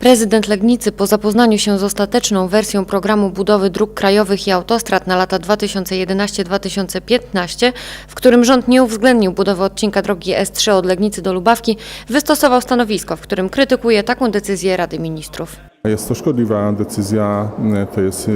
Prezydent Legnicy po zapoznaniu się z ostateczną wersją programu budowy dróg krajowych i autostrad na lata 2011-2015, w którym rząd nie uwzględnił budowy odcinka drogi S3 od Legnicy do Lubawki, wystosował stanowisko, w którym krytykuje taką decyzję Rady Ministrów. Jest to szkodliwa decyzja, to jest y,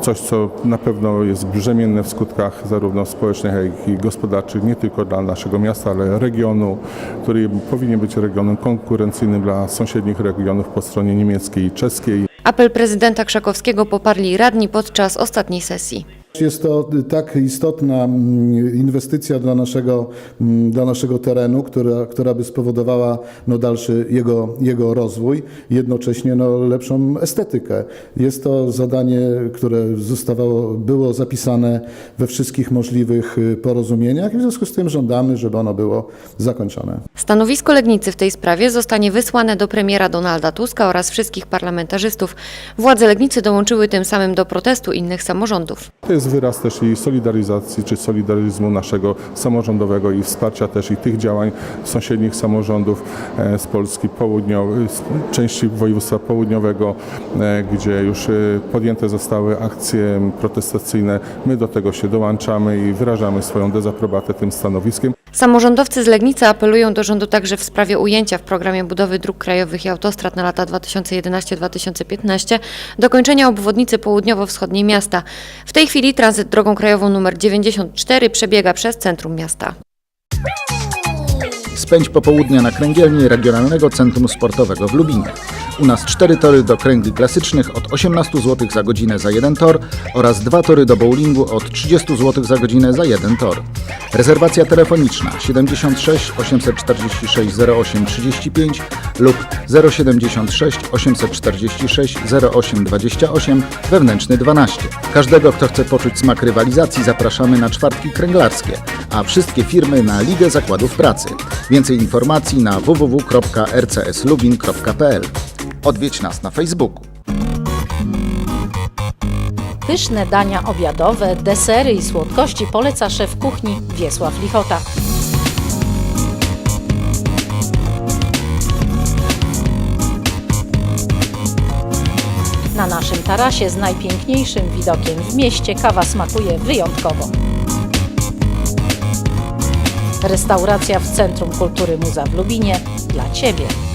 coś, co na pewno jest brzemienne w skutkach zarówno społecznych, jak i gospodarczych, nie tylko dla naszego miasta, ale regionu, który powinien być regionem konkurencyjnym dla sąsiednich regionów po stronie niemieckiej i czeskiej. Apel prezydenta Krzakowskiego poparli radni podczas ostatniej sesji. Jest to tak istotna mm, inwestycja dla naszego, mm, dla naszego terenu, która, która by spowodowała no, dalszy jego, jego rozwój i jednocześnie no, lepszą estetykę. Jest to zadanie, które zostało, było zapisane we wszystkich możliwych y, porozumieniach i w związku z tym żądamy, żeby ono było zakończone. Stanowisko Legnicy w tej sprawie zostanie wysłane do premiera Donalda Tuska oraz wszystkich parlamentarzystów. Władze Legnicy dołączyły tym samym do protestu innych samorządów. To jest wyraz też i solidaryzacji, czy solidaryzmu naszego samorządowego i wsparcia też i tych działań sąsiednich samorządów e, z Polski południowej, z części województwa południowego, e, gdzie już e, podjęte zostały akcje protestacyjne. My do tego się dołączamy i wyrażamy swoją dezaprobatę tym stanowiskiem. Samorządowcy z Legnicy apelują do rządu także w sprawie ujęcia w programie budowy dróg krajowych i autostrad na lata 2011-2015 dokończenia obwodnicy południowo-wschodniej miasta. W tej chwili tranzyt drogą krajową nr 94 przebiega przez centrum miasta. Spędź popołudnia na kręgielni Regionalnego Centrum Sportowego w Lubinie. U nas cztery tory do kręgli klasycznych od 18 zł za godzinę za jeden tor oraz dwa tory do bowlingu od 30 zł za godzinę za jeden tor. Rezerwacja telefoniczna 76 846 08 35 lub 076 846 08 28 wewnętrzny 12. Każdego, kto chce poczuć smak rywalizacji zapraszamy na czwartki kręglarskie, a wszystkie firmy na Ligę Zakładów Pracy. Więcej informacji na www.rcslubin.pl. Odwiedź nas na Facebooku. Pyszne dania obiadowe, desery i słodkości poleca szef kuchni Wiesław Lichota. Na naszym tarasie z najpiękniejszym widokiem w mieście kawa smakuje wyjątkowo. Restauracja w Centrum Kultury Muza w Lubinie dla Ciebie.